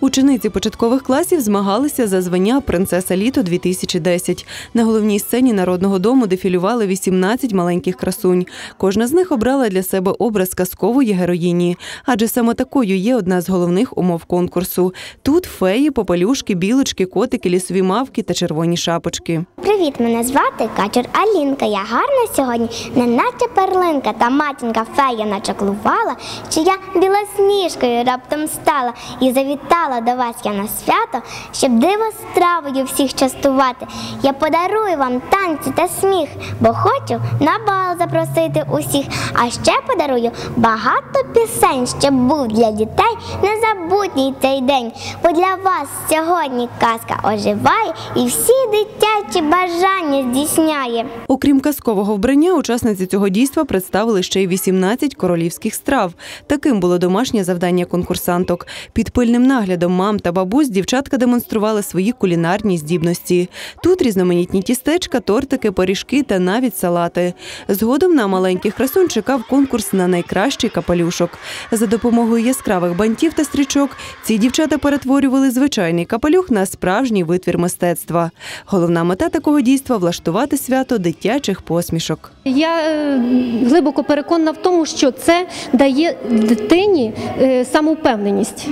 Учениці початкових класів змагалися за звання Принцеса літо 2010 На головній сцені народного дому дефілювали 18 маленьких красунь. Кожна з них обрала для себе образ казкової героїні, адже саме такою є одна з головних умов конкурсу. Тут феї, попелюшки, білочки, котики, лісові мавки та червоні шапочки. Привіт, мене звати Качур Алінка. Я гарна сьогодні, не наче перлинка, та матінка фея начаклувала, що я білосніжкою раптом стала і завітала до вас я на свято, щоб диво стравою всіх частувати. Я подарую вам танці та сміх, бо хочу на бал запросити усіх. А ще подарую багато пісень, щоб був для дітей незабутній цей день. Бо для вас сьогодні казка оживає і всі дитячі бажання здійсняє. Окрім казкового вбрання, учасниці цього дійства представили ще й 18 королівських страв. Таким було домашнє завдання конкурсанток. Під пильним наглядом мам та бабусь дівчатка демонстрували свої кулінарні здібності. Тут різноманітні тістечка, тортики, пиріжки та навіть салати. Згодом на маленьких красунь чекав конкурс на найкращий капелюшок. За допомогою яскравих бантів та стрічок ці дівчата перетворювали звичайний капелюх на справжній витвір мистецтва. Головна мета такого дійства влаштувати свято дитячих посмішок. Я е, глибоко переконана в тому, що це дає дитині е, самовпевненість.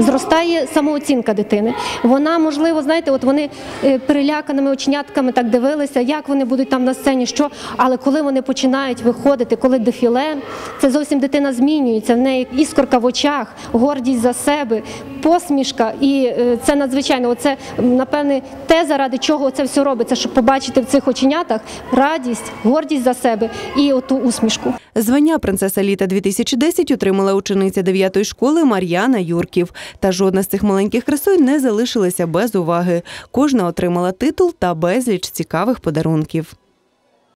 Зростає самооцінка дитини. Вона, можливо, знаєте, от вони е, переляканими оченятками так дивилися, як вони будуть там на сцені, що. Але коли вони починають виходити, коли дефіле, це зовсім дитина змінюється. В неї іскорка в очах, гордість за себе, посмішка. І е, це надзвичайно. Оце напевне те, заради чого це все робиться, щоб побачити в цих оченятах радість, гордість за себе і оту усмішку. Звання принцеса літа 2010 отримала учениця 9-ї школи Мар'яна Юрків. Та жодна з цих маленьких красунь не залишилася без уваги. Кожна отримала титул та безліч цікавих подарунків.